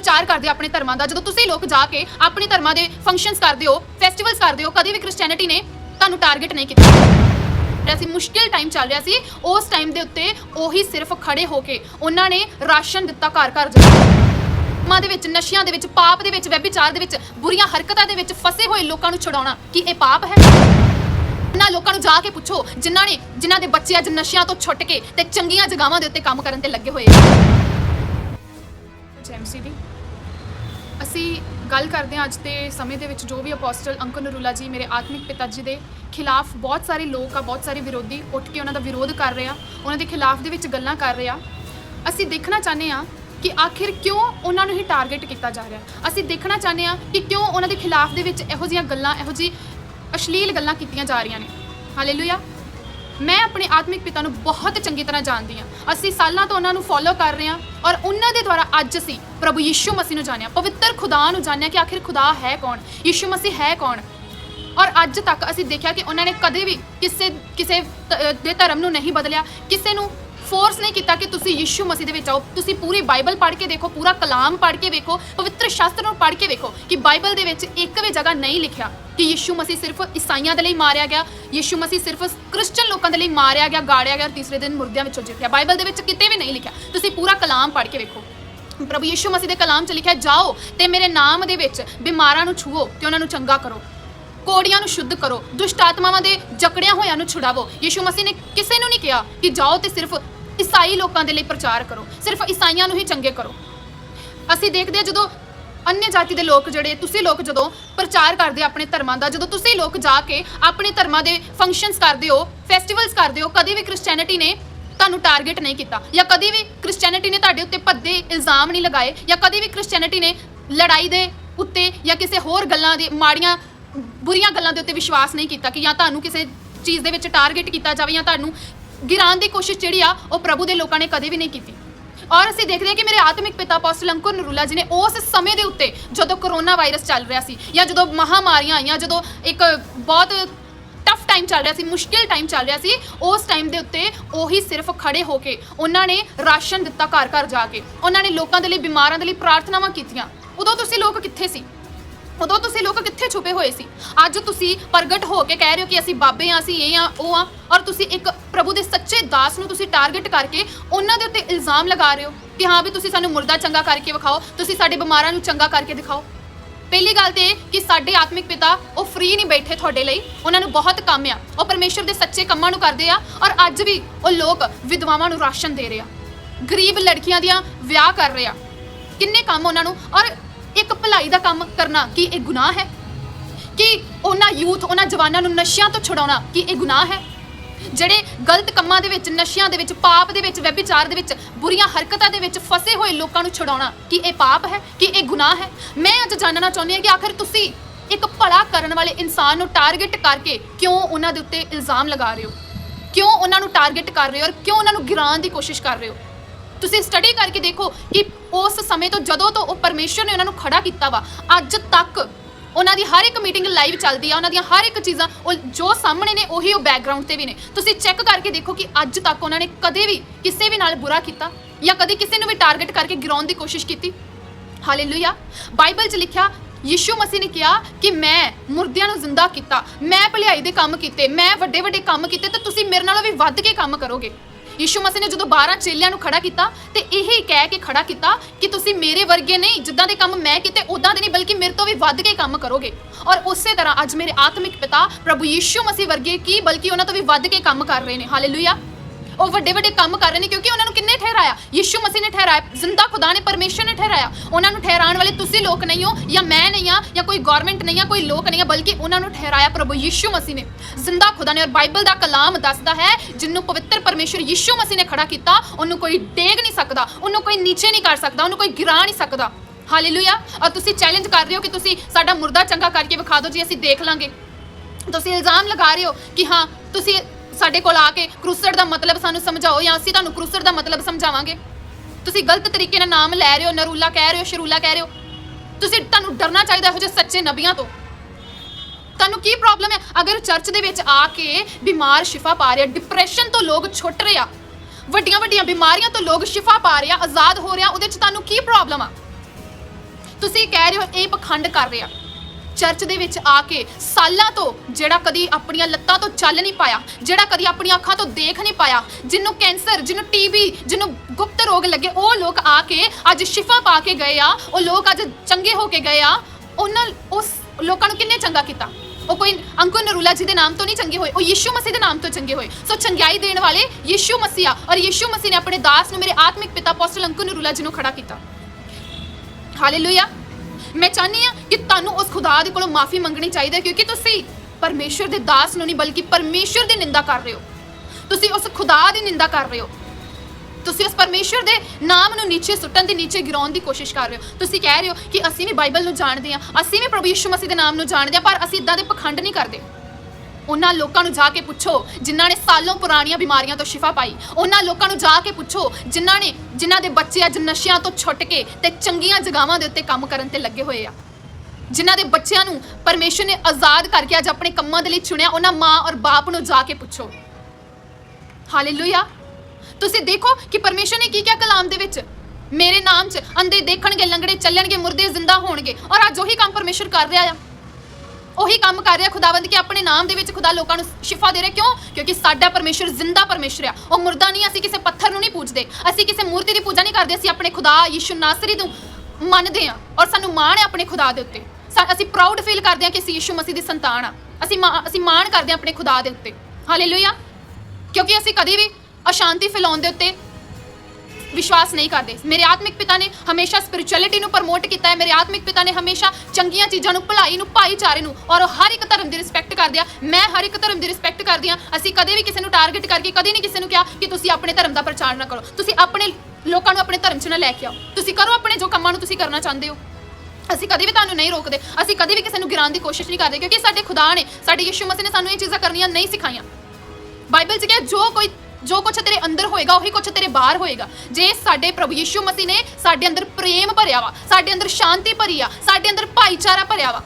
ਪ੍ਰਚਾਰ ਕਰਦੇ ਹੋ ਆਪਣੇ ਧਰਮਾਂ ਦਾ, ਜਦੋਂ ਤੁਸੀਂ ਲੋਕ ਜਾ ਕੇ ਆਪਣੇ ਧਰਮਾਂ ਦੇ ਫੰਕਸ਼ਨਸ ਕਰਦੇ ਹੋ ਫੈਸਟੀਵਲਸ ਕਰਦੇ ਹੋ, ਕਦੀ ਵੀ ਕ੍ਰਿਸਚੀਅਨਿਟੀ ਨੇ ਤੁਹਾਨੂੰ ਟਾਰਗੇਟ ਨਹੀਂ ਕੀਤਾ। ਜਿਹੜਾ ਸੀ ਮੁਸ਼ਕਿਲ ਟਾਈਮ ਚੱਲ ਰਿਹਾ ਸੀ, ਉਸ ਟਾਈਮ ਦੇ ਉੱਤੇ ਉਹੀ ਸਿਰਫ ਖੜੇ ਹੋ ਕੇ ਉਹਨਾਂ ਨੇ ਰਾਸ਼ਨ ਦਿੱਤਾ ਘਰ ਘਰ ਜਾ ਮਾਂ ਦੇ ਵਿੱਚ, ਨਸ਼ਿਆਂ ਦੇ ਵਿੱਚ, ਪਾਪ ਦੇ ਵਿੱਚ ਵੈਬਿਚਾਰ ਦੇ ਵਿੱਚ, ਬੁਰੀਆਂ ਹਰਕਤਾਂ ਦੇ ਵਿੱਚ ਫਸੇ ਹੋਏ ਲੋਕਾਂ ਨੂੰ ਛੁਡਾਉਣਾ, ਕੀ ਇਹ ਪਾਪ ਹੈ? ਨਾ ਲੋਕਾਂ ਨੂੰ ਜਾ ਕੇ ਪੁੱਛੋ, ਜਿਨ੍ਹਾਂ ਨੇ, ਜਿਨ੍ਹਾਂ ਦੇ ਬੱਚੇ ਅੱਜ ਨਸ਼ਿਆਂ ਤੋਂ ਛੁੱਟ ਕੇ ਤੇ ਚੰਗੀਆਂ ਜਗਾਵਾਂ ਦੇ ਉੱਤੇ ਕੰਮ ਕਰਨ ਤੇ ਲੱਗੇ ਹੋਏ ਆ ਜੈਮਸੀ ਦੀ ਅਸੀਂ ਗੱਲ ਕਰਦੇ ਹਾਂ ਅੱਜ ਦੇ ਸਮੇਂ ਦੇ ਵਿੱਚ ਜੋ ਵੀ ਅਪੋਸਟਲ ਅੰਕਲ ਨਰੂਲਾ ਜੀ, ਮੇਰੇ ਆਤਮਿਕ ਪਿਤਾ ਜੀ ਦੇ ਖਿਲਾਫ ਬਹੁਤ ਸਾਰੇ ਲੋਕ ਆ, ਬਹੁਤ ਸਾਰੇ ਵਿਰੋਧੀ ਉੱਠ ਕੇ ਉਹਨਾਂ ਦਾ ਵਿਰੋਧ ਕਰ ਰਹੇ ਆ, ਉਹਨਾਂ ਦੇ ਖਿਲਾਫ ਦੇ ਵਿੱਚ ਗੱਲਾਂ ਕਰ ਰਹੇ ਆ। ਅਸੀਂ ਦੇਖਣਾ ਚਾਹੁੰਦੇ ਆ ਕਿ ਆਖਿਰ ਕਿਉਂ ਉਹਨਾਂ ਨੂੰ ਹੀ ਟਾਰਗੇਟ ਕੀਤਾ ਜਾ ਰਿਹਾ? ਅਸੀਂ ਦੇਖਣਾ ਚਾਹੁੰਦੇ ਆ ਕਿ ਕਿਉਂ ਉਹਨਾਂ ਦੇ ਖਿਲਾਫ ਦੇ ਵਿੱਚ ਇਹੋ ਜਿਹੀਆਂ ਗੱਲਾਂ, ਇਹੋ ਜਿਹੀ ਅਸ਼ਲੀਲ ਗੱਲਾਂ ਕੀਤੀਆਂ ਜਾ ਰਹੀਆਂ ਨੇ। ਹਾਲੇਲੂਇਆ ਮੈਂ ਆਪਣੇ ਆਤਮਿਕ ਪਿਤਾ ਨੂੰ ਬਹੁਤ ਚੰਗੀ ਤਰ੍ਹਾਂ ਜਾਣਦੀ ਹਾਂ। ਅਸੀਂ ਸਾਲਾਂ ਤੋਂ ਉਹਨਾਂ ਨੂੰ ਫੋਲੋ ਕਰ ਰਹੇ ਹਾਂ ਔਰ ਉਹਨਾਂ ਦੇ ਦੁਆਰਾ ਅੱਜ ਅਸੀਂ ਪ੍ਰਭੂ ਯਿਸੂ ਮਸੀਹ ਨੂੰ ਜਾਣਿਆ। ਪਵਿੱਤਰ ਖੁਦਾ ਨੂੰ ਜਾਣਿਆ ਕਿ ਆਖਿਰ ਖੁਦਾ ਹੈ ਕੌਣ? ਯਿਸੂ ਮਸੀਹ ਹੈ ਕੌਣ? ਔਰ ਅੱਜ ਤੱਕ ਅਸੀਂ ਦੇਖਿਆ ਕਿ ਉਹਨਾਂ ਨੇ ਕਦੇ ਵੀ ਕਿਸੇ ਕਿਸੇ ਧ- ਦੇ ਧਰਮ ਨੂੰ ਨਹੀਂ ਬਦਲਿਆ। ਕਿਸੇ ਨੂੰ ਫੋਰਸ ਨਹੀਂ ਕੀਤਾ ਕਿ ਤੁਸੀਂ ਯਿਸੂ ਮਸੀਹ ਦੇ ਵਿੱਚ ਆਓ। ਤੁਸੀਂ ਪੂਰੀ ਬਾਈਬਲ ਪੜ੍ਹ ਕੇ ਦੇਖੋ, ਪੂਰਾ ਕਲਾਮ ਪੜ੍ਹ ਕੇ ਵੇਖੋ, ਪਵਿੱਤਰ ਸ਼ਾਸਤਰ ਨੂੰ ਪੜ੍ਹ ਕੇ ਵੇਖੋ ਕਿ ਬਾਈਬਲ ਦੇ ਵਿੱਚ ਇੱਕ ਵੀ ਜਗ੍ਹਾ ਨਹੀਂ ਲਿਖਿਆ। ਕਿ ਯਿਸੂ ਮਸੀਹ ਸਿਰਫ ਈਸਾਈਆਂ ਦੇ ਲਈ ਮਾਰਿਆ ਗਿਆ, ਯਿਸੂ ਮਸੀਹ ਸਿਰਫ ਕ੍ਰਿਸਚੀਅਨ ਲੋਕਾਂ ਦੇ ਲਈ ਮਾਰਿਆ ਗਿਆ, ਗਾੜਿਆ ਗਿਆ ਤੀਸਰੇ ਦਿਨ ਮੁਰਦਿਆਂ ਵਿੱਚੋਂ ਜਿੱਤਿਆ। ਬਾਈਬਲ ਦੇ ਵਿੱਚ ਕਿਤੇ ਵੀ ਨਹੀਂ ਲਿਖਿਆ। ਤੁਸੀਂ ਪੂਰਾ ਕਲਾਮ ਪੜ੍ਹ ਕੇ ਵੇਖੋ। ਪ੍ਰਭੂ ਯਿਸੂ ਮਸੀਹ ਦੇ ਕਲਾਮ 'ਚ ਲਿਖਿਆ, ਜਾਓ ਤੇ ਮੇਰੇ ਨਾਮ ਦੇ ਵਿੱਚ ਬਿਮਾਰਾਂ ਨੂੰ ਛੂਓ ਤੇ ਉਹਨਾਂ ਨੂੰ ਚੰਗਾ ਕਰੋ। ਕੋੜੀਆਂ ਨੂੰ ਸ਼ੁੱਧ ਕਰੋ। ਦੁਸ਼ਟ ਆਤਮਾਵਾਂ ਦੇ ਜਕੜਿਆਂ ਹੋਇਆਂ ਨੂੰ ਛੁਡਾਵੋ। ਯਿਸੂ ਮਸੀਹ ਨੇ ਕਿਸੇ ਨੂੰ ਨਹੀਂ ਕਿਹਾ ਕਿ ਜਾਓ ਤੇ ਸਿਰਫ ਈਸਾਈ ਲੋਕਾਂ ਦੇ ਲਈ ਪ੍ਰਚਾਰ ਕਰੋ। ਸਿਰਫ ਈਸਾਈਆਂ ਨੂੰ ਹੀ ਚੰਗੇ ਕਰੋ। ਅਸੀਂ ਦੇਖਦੇ ਹਾਂ ਜਦੋਂ ਅੰਨੇ ਜਾਤੀ ਦੇ ਲੋਕ ਜਿਹੜੇ, ਤੁਸੀਂ ਲੋਕ ਜਦੋਂ ਪ੍ਰਚਾਰ ਕਰਦੇ ਆਪਣੇ ਧਰਮਾਂ ਦਾ, ਜਦੋਂ ਤੁਸੀਂ ਲੋਕ ਜਾ ਕੇ ਆਪਣੇ ਧਰਮਾਂ ਦੇ ਫੰਕਸ਼ਨਸ ਕਰਦੇ ਹੋ ਫੈਸਟੀਵਲਸ ਕਰਦੇ ਹੋ, ਕਦੇ ਵੀ ਕ੍ਰਿਸਚੀਅਨਿਟੀ ਨੇ ਤੁਹਾਨੂੰ ਟਾਰਗੇਟ ਨਹੀਂ ਕੀਤਾ ਜਾਂ ਕਦੇ ਵੀ ਕ੍ਰਿਸਚੀਅਨਿਟੀ ਨੇ ਤੁਹਾਡੇ ਉੱਤੇ ਭੱਦੇ ਇਲਜ਼ਾਮ ਨਹੀਂ ਲਗਾਏ ਜਾਂ ਕਦੇ ਵੀ ਕ੍ਰਿਸਚੀਅਨਿਟੀ ਨੇ ਲੜਾਈ ਦੇ ਉੱਤੇ ਜਾਂ ਕਿਸੇ ਹੋਰ ਗੱਲਾਂ ਦੇ, ਮਾੜੀਆਂ, ਬੁਰੀਆਂ ਗੱਲਾਂ ਦੇ ਉੱਤੇ ਵਿਸ਼ਵਾਸ ਨਹੀਂ ਕੀਤਾ ਕਿ ਜਾਂ ਤੁਹਾਨੂੰ ਕਿਸੇ ਚੀਜ਼ ਦੇ ਵਿੱਚ ਟਾਰਗੇਟ ਕੀਤਾ ਜਾਵੇ ਜਾਂ ਤੁਹਾਨੂੰ ਗਿਰਾਉਣ ਦੀ ਕੋਸ਼ਿਸ਼ ਜਿਹੜੀ ਆ ਉਹ ਪ੍ਰਭੂ ਦੇ ਲੋਕਾਂ ਨੇ ਕਦੇ ਵੀ ਨਹੀਂ ਕੀਤੀ। ਔਰ ਅਸੀਂ ਦੇਖਦੇ ਹਾਂ ਕਿ ਮੇਰੇ ਆਤਮਿਕ ਪਿਤਾ ਅਪੋਸਟਲ ਅੰਕੁਰ ਨਰੂਲਾ ਜੀ ਨੇ ਉਸ ਸਮੇਂ ਦੇ ਉੱਤੇ ਜਦੋਂ ਕਰੋਨਾ ਵਾਇਰਸ ਚੱਲ ਰਿਹਾ ਸੀ ਜਾਂ ਜਦੋਂ ਮਹਾਮਾਰੀਆਂ ਆਈਆਂ, ਜਦੋਂ ਇੱਕ ਬਹੁਤ ਟਫ ਟਾਈਮ ਚੱਲ ਰਿਹਾ ਸੀ, ਮੁਸ਼ਕਿਲ ਟਾਈਮ ਚੱਲ ਰਿਹਾ ਸੀ, ਉਸ ਟਾਈਮ ਦੇ ਉੱਤੇ ਉਹੀ ਸਿਰਫ ਖੜੇ ਹੋ ਕੇ ਉਹਨਾਂ ਨੇ ਰਾਸ਼ਨ ਦਿੱਤਾ ਘਰ ਘਰ ਜਾ ਕੇ। ਉਹਨਾਂ ਨੇ ਲੋਕਾਂ ਦੇ ਲਈ ਬਿਮਾਰਾਂ ਦੇ ਲਈ ਪ੍ਰਾਰਥਨਾਵਾਂ ਕੀਤੀਆਂ। ਉਦੋਂ ਤੁਸੀਂ ਲੋਕ ਕਿੱਥੇ ਸੀ? ਉਦੋਂ ਤੁਸੀਂ ਲੋਕ ਕਿੱਥੇ ਛੁਪੇ ਹੋਏ ਸੀ? ਅੱਜ ਤੁਸੀਂ ਪ੍ਰਗਟ ਹੋ ਕੇ ਕਹਿ ਰਹੇ ਹੋ ਕਿ ਅਸੀਂ ਬਾਬੇ ਆ, ਅਸੀਂ ਇਹ ਆ, ਉਹ ਆ, ਔਰ ਤੁਸੀਂ ਇੱਕ ਪ੍ਰਭੂ ਦੇ ਸੱਚੇ ਦਾਸ ਨੂੰ ਤੁਸੀਂ ਟਾਰਗੇਟ ਕਰਕੇ ਉਹਨਾਂ ਦੇ ਉੱਤੇ ਇਲਜ਼ਾਮ ਲਗਾ ਰਹੇ ਹੋ ਕਿ ਹਾਂ ਵੀ ਤੁਸੀਂ ਸਾਨੂੰ ਮੁਰਦਾ ਚੰਗਾ ਕਰਕੇ ਵਿਖਾਓ, ਤੁਸੀਂ ਸਾਡੇ ਬਿਮਾਰਾਂ ਨੂੰ ਚੰਗਾ ਕਰਕੇ ਦਿਖਾਓ। ਪਹਿਲੀ ਗੱਲ ਤੇ ਇਹ ਕਿ ਸਾਡੇ ਆਤਮਿਕ ਪਿਤਾ ਉਹ ਫ੍ਰੀ ਨਹੀਂ ਬੈਠੇ ਤੁਹਾਡੇ ਲਈ, ਉਹਨਾਂ ਨੂੰ ਬਹੁਤ ਕੰਮ ਆ। ਉਹ ਪਰਮੇਸ਼ਰ ਦੇ ਸੱਚੇ ਕੰਮਾਂ ਨੂੰ ਕਰਦੇ ਆ ਔਰ ਅੱਜ ਵੀ ਉਹ ਲੋਕ ਵਿਧਵਾਵਾਂ ਨੂੰ ਰਾਸ਼ਨ ਦੇ ਰਹੇ ਆ। ਗਰੀਬ ਲੜਕੀਆਂ ਦੀਆਂ ਵਿਆਹ ਕਰ ਰਹੇ ਆ। ਕਿੰਨੇ ਕੰਮ ਉਹਨਾਂ ਨੂੰ, ਔਰ ਇੱਕ ਭਲਾਈ ਦਾ ਕੰਮ ਕਰਨਾ ਕੀ ਇਹ ਗੁਨਾਹ ਹੈ? ਕਿ ਉਹਨਾਂ ਯੂਥ, ਉਹਨਾਂ ਜਵਾਨਾਂ ਨੂੰ ਨਸ਼ਿਆਂ ਤੋਂ ਛੁਡਾਉਣਾ ਕੀ ਇਹ ਗੁਨਾਹ ਹੈ? ਜਿਹੜੇ ਗਲਤ ਕੰਮਾਂ ਦੇ ਵਿੱਚ, ਨਸ਼ਿਆਂ ਦੇ ਵਿੱਚ, ਪਾਪ ਦੇ ਵਿੱਚ, ਵਿਭਿਚਾਰ ਦੇ ਵਿੱਚ, ਬੁਰੀਆਂ ਹਰਕਤਾਂ ਦੇ ਵਿੱਚ ਫਸੇ ਹੋਏ ਲੋਕਾਂ ਨੂੰ ਛੁਡਾਉਣਾ ਕੀ ਇਹ ਪਾਪ ਹੈ? ਕਿ ਇਹ ਗੁਨਾਹ ਹੈ? ਮੈਂ ਅੱਜ ਜਾਣਨਾ ਚਾਹੁੰਦੀ ਹਾਂ ਕਿ ਆਖਰ ਤੁਸੀਂ ਇੱਕ ਭਲਾ ਕਰਨ ਵਾਲੇ ਇਨਸਾਨ ਨੂੰ ਟਾਰਗੇਟ ਕਰਕੇ ਕਿਉਂ ਉਹਨਾਂ ਦੇ ਉੱਤੇ ਇਲਜ਼ਾਮ ਲਗਾ ਰਹੇ ਹੋ? ਕਿਉਂ ਉਹਨਾਂ ਨੂੰ ਟਾਰਗੇਟ ਕਰ ਰਹੇ ਹੋ ਔਰ ਕਿਉਂ ਉਹਨਾਂ ਨੂੰ ਗਿਰਾਉਣ ਦੀ ਕੋਸ਼ਿਸ਼ ਕਰ ਰਹੇ ਹੋ? ਤੁਸੀਂ ਸਟੱਡੀ ਕਰਕੇ ਦੇਖੋ ਕਿ ਉਸ ਸਮੇਂ ਤੋਂ ਜਦੋਂ ਤੋਂ ਉਹ ਪਰਮੇਸ਼ਰ ਨੇ ਉਹਨਾਂ ਨੂੰ ਖੜਾ ਕੀਤਾ ਵਾ, ਅੱਜ ਤੱਕ ਉਹਨਾਂ ਦੀ ਹਰ ਇੱਕ ਮੀਟਿੰਗ ਲਾਈਵ ਚੱਲਦੀ ਆ, ਉਹਨਾਂ ਦੀਆਂ ਹਰ ਇੱਕ ਚੀਜ਼ਾਂ, ਉਹ ਜੋ ਸਾਹਮਣੇ ਨੇ ਉਹੀ ਉਹ ਬੈਕਗ੍ਰਾਉਂਡ ਤੇ ਵੀ ਨੇ। ਤੁਸੀਂ ਚੈੱਕ ਕਰਕੇ ਦੇਖੋ ਕਿ ਅੱਜ ਤੱਕ ਉਹਨਾਂ ਨੇ ਕਦੇ ਵੀ ਕਿਸੇ ਵੀ ਨਾਲ ਬੁਰਾ ਕੀਤਾ ਜਾਂ ਕਦੇ ਕਿਸੇ ਨੂੰ ਵੀ ਟਾਰਗੇਟ ਕਰਕੇ ਗਿਰਾਉਣ ਦੀ ਕੋਸ਼ਿਸ਼ ਕੀਤੀ। ਹਾਲੇਲੂਇਆ ਬਾਈਬਲ 'ਚ ਲਿਖਿਆ, ਯਿਸੂ ਮਸੀਹ ਨੇ ਕਿਹਾ ਕਿ ਮੈਂ ਮੁਰਦਿਆਂ ਨੂੰ ਜ਼ਿੰਦਾ ਕੀਤਾ, ਮੈਂ ਭਲਾਈ ਦੇ ਕੰਮ ਕੀਤੇ, ਮੈਂ ਵੱਡੇ ਵੱਡੇ ਕੰਮ ਕੀਤੇ, ਤਾਂ ਤੁਸੀਂ ਮੇਰੇ ਨਾਲੋਂ ਵੀ ਵੱਧ ਕੇ ਕੰਮ ਕਰੋਗੇ। ਯਿਸੂ ਮਸੀਹ ਨੇ ਜਦੋਂ 12 ਚੇਲਿਆਂ ਨੂੰ ਖੜਾ ਕੀਤਾ ਤੇ ਇਹ ਕਹਿ ਕੇ ਖੜਾ ਕੀਤਾ ਕਿ ਤੁਸੀਂ ਮੇਰੇ ਵਰਗੇ ਨਹੀਂ, ਜਿੱਦਾਂ ਦੇ ਕੰਮ ਮੈਂ ਕੀਤੇ ਉਦਾਂ ਦੇ ਨਹੀਂ, ਬਲਕਿ ਮੇਰੇ ਤੋਂ ਵੀ ਵੱਧ ਕੇ ਕੰਮ ਕਰੋਗੇ। ਔਰ ਉਸੇ ਤਰ੍ਹਾਂ ਅੱਜ ਮੇਰੇ ਆਤਮਿਕ ਪਿਤਾ ਪ੍ਰਭੂ ਯਿਸੂ ਮਸੀਹ ਵਰਗੇ ਕੀ, ਬਲਕਿ ਉਹਨਾਂ ਤੋਂ ਵੀ ਵੱਧ ਕੇ ਕੰਮ ਕਰ ਰਹੇ ਨੇ। ਹਾਲੇਲੂਇਆ ਉਹ ਵੱਡੇ ਵੱਡੇ ਕੰਮ ਕਰ ਰਹੇ ਨੇ ਕਿਉਂਕਿ ਉਹਨਾਂ ਨੂੰ ਕਿੰਨੇ ਠਹਿਰਾਇਆ? ਯਿਸੂ ਮਸੀਹ ਨੇ ਠਹਿਰਾਇਆ, ਜ਼ਿੰਦਾ ਖੁਦਾ ਨੇ ਪਰਮੇਸ਼ਰ ਨੇ ਠਹਿਰਾਇਆ। ਉਹਨਾਂ ਨੂੰ ਠਹਿਰਾਉਣ ਵਾਲੇ ਤੁਸੀਂ ਲੋਕ ਨਹੀਂ ਹੋ, ਜਾਂ ਮੈਂ ਨਹੀਂ ਆ ਜਾਂ ਕੋਈ ਗਵਰਨਮੈਂਟ ਨਹੀਂ ਆ ਕੋਈ ਲੋਕ ਨਹੀਂ ਆ ਬਲਕਿ ਉਹਨਾਂ ਨੂੰ ਠਹਿਰਾਇਆ ਪ੍ਰਭੂ ਯਿਸੂ ਮਸੀਹ ਨੇ। ਜ਼ਿੰਦਾ ਖੁਦਾ ਨੇ ਔਰ ਬਾਈਬਲ ਦਾ ਕਲਾਮ ਦੱਸਦਾ ਹੈ, ਜਿਹਨੂੰ ਪਵਿੱਤਰ ਪਰਮੇਸ਼ਰ ਯਿਸੂ ਮਸੀਹ ਨੇ ਖੜਾ ਕੀਤਾ, ਉਹਨੂੰ ਕੋਈ ਡੇਗ ਨਹੀਂ ਸਕਦਾ, ਉਹਨੂੰ ਕੋਈ ਨੀਚੇ ਨਹੀਂ ਕਰ ਸਕਦਾ, ਉਹਨੂੰ ਕੋਈ ਗਿਰਾ ਨਹੀਂ ਸਕਦਾ। ਹਾਲੇਲੂਇਆ ਔਰ ਤੁਸੀਂ ਚੈਲੰਜ ਕਰ ਰਹੇ ਹੋ ਕਿ ਤੁਸੀਂ ਸਾਡਾ ਮੁਰਦਾ ਚੰਗਾ ਕਰਕੇ ਵਿਖਾ ਦਿਓ, ਜੀ ਅਸੀਂ ਦੇਖ ਲਾਂਗੇ। ਤੁਸੀਂ ਇਲਜ਼ਾਮ ਲਗਾ ਰਹੇ ਹੋ ਕਿ ਹਾਂ, ਤੁਸੀਂ ਸਾਡੇ ਕੋਲ ਆ ਕੇ ਕਰੂਸਡ ਦਾ ਮਤਲਬ ਸਾਨੂੰ ਸਮਝਾਓ ਜਾਂ ਅਸੀਂ ਤੁਹਾਨੂੰ ਕਰੂਸਡ ਦਾ ਮਤਲਬ ਸਮਝਾਵਾਂਗੇ? ਤੁਸੀਂ ਗਲਤ ਤਰੀਕੇ ਨਾਲ ਨਾਮ ਲੈ ਰਹੇ ਹੋ, ਨਰੂਲਾ ਕਹਿ ਰਹੇ ਹੋ, ਸ਼ਰੂਲਾ ਕਹਿ ਰਹੇ ਹੋ। ਤੁਸੀਂ ਤੁਹਾਨੂੰ ਡਰਨਾ ਚਾਹੀਦਾ ਇਹੋ ਜਿਹੇ ਸੱਚੇ ਨਬੀਆਂ ਤੋਂ। ਤੁਹਾਨੂੰ ਕੀ ਪ੍ਰੋਬਲਮ ਹੈ? ਅਗਰ ਚਰਚ ਦੇ ਵਿੱਚ ਆ ਕੇ ਬਿਮਾਰ ਸ਼ਿਫਾ ਪਾ ਰਿਹਾ ਡਿਪਰੈਸ਼ਨ ਤੋਂ ਲੋਕ ਛੁੱਟ ਰਹੇ ਆ, ਵੱਡੀਆਂ ਵੱਡੀਆਂ ਬਿਮਾਰੀਆਂ ਤੋਂ ਲੋਕ ਸ਼ਿਫਾ ਪਾ ਰਹੇ ਆਜ਼ਾਦ ਹੋ ਰਿਹਾ ਉਹਦੇ ਚ ਤੁਹਾਨੂੰ ਕੀ ਪ੍ਰੋਬਲਮ ਆ? ਤੁਸੀਂ ਕਹਿ ਰਹੇ ਹੋ ਇਹ ਪਖੰਡ ਕਰ ਰਿਹਾ ਚਰਚ ਦੇ ਵਿੱਚ ਆ ਕੇ ਸਾਲਾਂ ਤੋਂ ਜਿਹੜਾ ਕਦੀ ਆਪਣੀਆਂ ਲੱਤਾਂ ਤੋਂ ਚੱਲ ਨਹੀਂ ਪਾਇਆ, ਜਿਹੜਾ ਕਦੀ ਆਪਣੀਆਂ ਅੱਖਾਂ ਤੋਂ ਦੇਖ ਨਹੀਂ ਪਾਇਆ, ਜਿਹਨੂੰ ਕੈਂਸਰ, ਜਿਹਨੂੰ ਟੀਬੀ ਜਿਹਨੂੰ ਗੁਪਤ ਰੋਗ ਲੱਗੇ, ਉਹ ਲੋਕ ਆ ਕੇ ਅੱਜ ਸ਼ਿਫਾ ਪਾ ਕੇ ਗਏ ਆ, ਉਹ ਲੋਕ ਅੱਜ ਚੰਗੇ ਹੋ ਕੇ ਗਏ ਆ, ਉਹਨਾਂ ਉਸ ਲੋਕਾਂ ਨੂੰ ਕਿੰਨੇ ਚੰਗਾ ਕੀਤਾ? ਉਹ ਕੋਈ ਅੰਕੁਰ ਨਰੂਲਾ ਜੀ ਦੇ ਨਾਮ ਤੋਂ ਨਹੀਂ ਚੰਗੇ ਹੋਏ, ਉਹ ਯਿਸੂ ਮਸੀਹ ਦੇ ਨਾਮ ਤੋਂ ਚੰਗੇ ਹੋਏ। ਸੋ ਚੰਗਿਆਈ ਦੇਣ ਵਾਲੇ ਯਿਸੂ ਮਸੀਹ ਆ, ਔਰ ਯਿਸੂ ਮਸੀਹ ਨੇ ਆਪਣੇ ਦਾਸ ਨੂੰ ਮੇਰੇ ਆਤਮਿਕ ਪਿਤਾ, ਅਪੋਸਟਲ ਅੰਕੁਰ ਨਰੂਲਾ ਜੀ ਨੂੰ ਖੜਾ ਕੀਤਾ। ਹਾਲੇਲੂਇਆ ਮੈਂ ਚਾਹਨੀ ਆ ਕਿ ਤੁਹਾਨੂੰ ਉਸ ਖੁਦਾ ਦੇ ਕੋਲੋਂ ਮਾਫੀ ਮੰਗਣੀ ਚਾਹੀਦੀ ਹੈ, ਕਿਉਂਕਿ ਤੁਸੀਂ ਪਰਮੇਸ਼ਰ ਦੇ ਦਾਸ ਨੂੰ ਨਹੀਂ, ਬਲਕਿ ਪਰਮੇਸ਼ਰ ਦੀ ਨਿੰਦਾ ਕਰ ਰਹੇ ਹੋ। ਤੁਸੀਂ ਉਸ ਖੁਦਾ ਦੀ ਨਿੰਦਾ ਕਰ ਰਹੇ ਹੋ। ਤੁਸੀਂ ਉਸ ਪਰਮੇਸ਼ਰ ਦੇ ਨਾਮ ਨੂੰ ਨੀਚੇ ਸੁੱਟਣ ਦੀ ਨੀਚੇ ਗਿਰਾਉਣ ਦੀ ਕੋਸ਼ਿਸ਼ ਕਰ ਰਹੇ ਹੋ। ਤੁਸੀਂ ਕਹਿ ਰਹੇ ਹੋ ਕਿ ਅਸੀਂ ਵੀ ਬਾਈਬਲ ਨੂੰ ਜਾਣਦੇ ਹਾਂ, ਅਸੀਂ ਵੀ ਪ੍ਰਭੂ ਯਿਸੂ ਮਸੀਹ ਦੇ ਨਾਮ ਨੂੰ ਜਾਣਦੇ ਹਾਂ, ਪਰ ਅਸੀਂ ਇਦਾਂ ਦੇ ਪਖੰਡ ਨਹੀਂ ਕਰਦੇ। ਉਹਨਾਂ ਲੋਕਾਂ ਨੂੰ ਜਾ ਕੇ ਪੁੱਛੋ, ਜਿਨ੍ਹਾਂ ਨੇ ਸਾਲੋਂ ਪੁਰਾਣੀਆਂ ਬਿਮਾਰੀਆਂ ਤੋਂ ਸ਼ਿਫਾ ਪਾਈ। ਉਹਨਾਂ ਲੋਕਾਂ ਨੂੰ ਜਾ ਕੇ ਪੁੱਛੋ, ਜਿਨ੍ਹਾਂ ਨੇ, ਜਿਨ੍ਹਾਂ ਦੇ ਬੱਚੇ ਅੱਜ ਨਸ਼ਿਆਂ ਤੋਂ ਛੁੱਟ ਕੇ ਤੇ ਚੰਗੀਆਂ ਜਗਾਵਾਂ ਦੇ ਉੱਤੇ ਕੰਮ ਕਰਨ ਤੇ ਲੱਗੇ ਹੋਏ ਆ। ਜਿਨ੍ਹਾਂ ਦੇ ਬੱਚਿਆਂ ਨੂੰ ਪਰਮੇਸ਼ਰ ਨੇ ਆਜ਼ਾਦ ਕਰਕੇ ਅੱਜ ਆਪਣੇ ਕੰਮਾਂ ਦੇ ਲਈ ਚੁਣਿਆ, ਉਹਨਾਂ ਮਾਂ ਔਰ ਬਾਪ ਨੂੰ ਜਾ ਕੇ ਪੁੱਛੋ। ਹਾਲੇਲੂਇਆ ਤੁਸੀਂ ਦੇਖੋ ਕਿ ਪਰਮੇਸ਼ਰ ਨੇ ਕੀ ਕਿਹਾ ਕਲਾਮ ਦੇ ਵਿੱਚ? ਮੇਰੇ ਨਾਮ 'ਚ ਅੰਧੇ ਦੇਖਣਗੇ, ਲੰਗੜੇ ਚੱਲਣਗੇ, ਮੁਰਦੇ ਜ਼ਿੰਦਾ ਹੋਣਗੇ। ਔਰ ਅੱਜ ਉਹੀ ਕੰਮ ਪਰਮੇਸ਼ਰ ਕਰ ਰਿਹਾ ਆ। ਉਹੀ ਕੰਮ ਕਰ ਰਿਹਾ ਖੁਦਾਵੰਦ ਕਿ ਆਪਣੇ ਨਾਮ ਦੇ ਵਿੱਚ ਖੁਦਾ ਲੋਕਾਂ ਨੂੰ ਸ਼ਿਫਾ ਦੇ ਰਿਹਾ। ਕਿਉਂ? ਕਿਉਂਕਿ ਸਾਡਾ ਪਰਮੇਸ਼ਰ ਜ਼ਿੰਦਾ ਪਰਮੇਸ਼ਰ ਆ। ਉਹ ਮੁਰਦਾ ਨਹੀਂ, ਅਸੀਂ ਕਿਸੇ ਪੱਥਰ ਨੂੰ ਨਹੀਂ ਪੂਜਦੇ। ਅਸੀਂ ਕਿਸੇ ਮੂਰਤੀ ਦੀ ਪੂਜਾ ਨਹੀਂ ਕਰਦੇ। ਅਸੀਂ ਆਪਣੇ ਖੁਦਾ ਯਿਸੂ ਨਾਸਰੀ ਨੂੰ ਮੰਨਦੇ ਆ ਔਰ ਸਾਨੂੰ ਮਾਣ ਹੈ ਆਪਣੇ ਖੁਦਾ ਦੇ ਉੱਤੇ। ਅਸੀਂ ਪ੍ਰਾਊਡ ਫੀਲ ਕਰਦੇ ਆ ਕਿ ਅਸੀਂ ਯਿਸੂ ਮਸੀਹ ਦੀ ਸੰਤਾਨ ਆ ਅਸੀਂ ਅਸੀਂ ਮਾਣ ਕਰਦੇ ਆ ਆਪਣੇ ਖੁਦਾ ਦੇ ਉੱਤੇ। ਹਾਲੇਲੂਇਆ ਕਿਉਂਕਿ ਅਸੀਂ ਕਦੇ ਵੀ ਅਸ਼ਾਂਤੀ ਫੈਲਾਉਣ ਦੇ ਉੱਤੇ ਵਿਸ਼ਵਾਸ ਨਹੀਂ ਕਰਦੇ। ਮੇਰੇ ਆਤਮਿਕ ਪਿਤਾ ਨੇ ਹਮੇਸ਼ਾ ਸਪਿਰਚੁਅਲਿਟੀ ਨੂੰ ਪ੍ਰਮੋਟ ਕੀਤਾ ਹੈ। ਮੇਰੇ ਆਤਮਿਕ ਪਿਤਾ ਨੇ ਹਮੇਸ਼ਾ ਚੰਗੀਆਂ ਚੀਜ਼ਾਂ ਨੂੰ, ਭਲਾਈ ਨੂੰ, ਭਾਈਚਾਰੇ ਨੂੰ ਔਰ ਉਹ ਹਰ ਇੱਕ ਧਰਮ ਦੀ ਰਿਸਪੈਕਟ ਕਰਦੇ ਆ। ਮੈਂ ਹਰ ਇੱਕ ਧਰਮ ਦੀ ਰਿਸਪੈਕਟ ਕਰਦੀ ਆ ਅਸੀਂ ਕਦੇ ਵੀ ਕਿਸੇ ਨੂੰ ਟਾਰਗੇਟ ਕਰਕੇ, ਕਦੇ ਨਹੀਂ ਕਿਸੇ ਨੂੰ ਕਿਹਾ ਕਿ ਤੁਸੀਂ ਆਪਣੇ ਧਰਮ ਦਾ ਪ੍ਰਚਾਰ ਨਾ ਕਰੋ। ਤੁਸੀਂ ਆਪਣੇ ਲੋਕਾਂ ਨੂੰ ਆਪਣੇ ਧਰਮ 'ਚ ਨਾ ਲੈ ਕੇ ਆਓ। ਤੁਸੀਂ ਕਰੋ ਆਪਣੇ ਜੋ ਕੰਮਾਂ ਨੂੰ ਤੁਸੀਂ ਕਰਨਾ ਚਾਹੁੰਦੇ ਹੋ। ਅਸੀਂ ਕਦੇ ਵੀ ਤੁਹਾਨੂੰ ਨਹੀਂ ਰੋਕਦੇ। ਅਸੀਂ ਕਦੇ ਵੀ ਕਿਸੇ ਨੂੰ ਗਿਰਾਉਣ ਦੀ ਕੋਸ਼ਿਸ਼ ਨਹੀਂ ਕਰਦੇ ਕਿਉਂਕਿ ਸਾਡੇ ਖੁਦਾ ਨੇ, ਸਾਡੇ ਯਿਸੂ ਮਸੀਹ ਨੇ ਸਾਨੂੰ ਇਹ ਚੀਜ਼ਾਂ ਕਰਨੀਆਂ ਨਹੀਂ ਸਿਖਾਈਆਂ। ਬਾਈਬਲ 'ਚ ਕਿਹਾ, ਜੋ ਕੋਈ ਜੋ ਕੁਛ ਤੇਰੇ ਅੰਦਰ ਹੋਏਗਾ ਉਹੀ ਕੁਛ ਤੇਰੇ ਬਾਹਰ ਹੋਏਗਾ। ਜੇ ਸਾਡੇ ਪ੍ਰਭੂ ਯਿਸੂ ਮਸੀਹ ਨੇ ਸਾਡੇ ਅੰਦਰ ਪ੍ਰੇਮ ਭਰਿਆ ਵਾ ਸਾਡੇ ਅੰਦਰ ਸ਼ਾਂਤੀ ਭਰੀ ਆ ਸਾਡੇ ਅੰਦਰ ਭਾਈਚਾਰਾ ਭਰਿਆ ਵਾ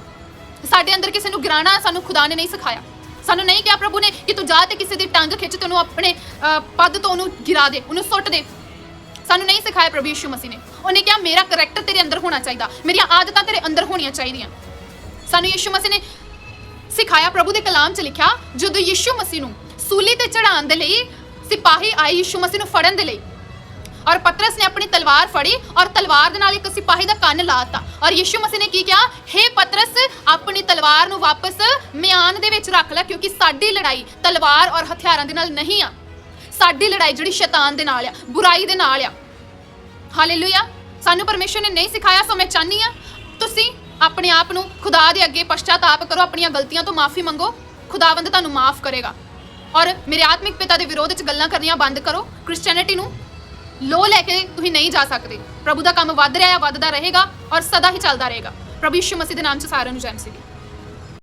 ਸਾਡੇ ਅੰਦਰ ਕਿਸੇ ਨੂੰ ਗਿਰਾਣਾ ਸਾਨੂੰ ਖੁਦਾ ਨੇ ਨਹੀਂ ਸਿਖਾਇਆ। ਸਾਨੂੰ ਨਹੀਂ ਕਿਹਾ ਪ੍ਰਭੂ ਨੇ ਕਿ ਤੂੰ ਜਾ ਤੇ ਕਿਸੇ ਦੀ ਟੰਗ ਖਿੱਚ ਤੈਨੂੰ ਆਪਣੇ ਅਹ, ਤੋਂ ਉਹਨੂੰ ਗਿਰਾ ਦੇ ਉਹਨੂੰ ਸੁੱਟ ਦੇ। ਸਾਨੂੰ ਨਹੀਂ ਸਿਖਾਇਆ ਪ੍ਰਭੂ ਯਿਸੂ ਮਸੀਹ ਨੇ। ਉਹਨੇ ਕਿਹਾ ਮੇਰਾ ਕਰੈਕਟਰ ਤੇਰੇ ਅੰਦਰ ਹੋਣਾ ਚਾਹੀਦਾ। ਮੇਰੀਆਂ ਆਦਤਾਂ ਤੇਰੇ ਅੰਦਰ ਹੋਣੀਆਂ ਚਾਹੀਦੀਆਂ। ਸਾਨੂੰ ਯਿਸੂ ਮਸੀਹ ਨੇ ਸਿਖਾਇਆ ਪ੍ਰਭੂ ਦੇ ਕਲਾਮ 'ਚ ਲਿਖਿਆ ਜਦੋਂ ਯਿਸੂ ਮਸੀਹ ਨੂੰ ਸੂਲੀ ਤੇ ਚੜਾਉਣ ਦੇ ਲਈ ਸਿਪਾਹੀ ਆਏ ਯਿਸੂ ਮਸੀਹ ਨੂੰ ਫੜਨ ਦੇ ਲਈ। ਔਰ ਪਤਰਸ ਨੇ ਆਪਣੀ ਤਲਵਾਰ ਫੜੀ ਔਰ ਤਲਵਾਰ ਦੇ ਨਾਲ ਇੱਕ ਸਿਪਾਹੀ ਦਾ ਕੰਨ ਲਾਤਾ। ਔਰ ਯਿਸੂ ਮਸੀਹ ਨੇ ਕੀ ਕਿਹਾ? हे ਪਤਰਸ, ਆਪਣੀ ਤਲਵਾਰ ਨੂੰ ਵਾਪਸ ਮਿਆਨ ਦੇ ਵਿੱਚ ਰੱਖ ਲੈ, ਕਿਉਂਕਿ ਸਾਡੀ ਲੜਾਈ ਤਲਵਾਰ ਔਰ ਹਥਿਆਰਾਂ ਦੇ ਨਾਲ ਨਹੀਂ ਆ। ਸਾਡੀ ਲੜਾਈ ਜਿਹੜੀ ਸ਼ੈਤਾਨ ਦੇ ਨਾਲ ਆ, ਬੁਰਾਈ ਦੇ ਨਾਲ ਆ। ਹਾਲੇਲੂਇਆ ਸਾਨੂੰ ਪਰਮੇਸ਼ਰ ਨੇ ਨਹੀਂ ਸਿਖਾਇਆ, ਸੋ ਮੈਂ ਚਾਹਨੀ ਆ ਤੁਸੀਂ ਆਪਣੇ ਆਪ ਨੂੰ ਖੁਦਾ ਦੇ ਅੱਗੇ ਪਛਤਾਤਾਪ ਕਰੋ, ਆਪਣੀਆਂ ਗਲਤੀਆਂ ਤੋਂ ਮਾਫੀ ਮੰਗੋ। ਖੁਦਾਵੰਦ ਤੁਹਾਨੂੰ ਮਾਫ ਕਰੇਗਾ। ਔਰ ਮੇਰੇ ਆਤਮਿਕ ਪਿਤਾ ਦੇ ਵਿਰੋਧ ਵਿੱਚ ਗੱਲਾਂ ਕਰਨੀਆਂ ਬੰਦ ਕਰੋ। ਕ੍ਰਿਸਚੀਅਨਿਟੀ ਨੂੰ ਲੋ ਲੈ ਕੇ ਤੁਸੀਂ ਨਹੀਂ ਜਾ ਸਕਦੇ। ਪ੍ਰਭੂ ਦਾ ਕੰਮ ਵੱਧ ਰਿਹਾ ਹੈ, ਵੱਧਦਾ ਰਹੇਗਾ ਔਰ ਸਦਾ ਹੀ ਚੱਲਦਾ ਰਹੇਗਾ। ਪ੍ਰਭੂ ਯਿਸੂ ਮਸੀਹ ਦੇ ਨਾਮ 'ਚ ਸਾਰਿਆਂ ਨੂੰ ਜੈ ਮਸੀਹ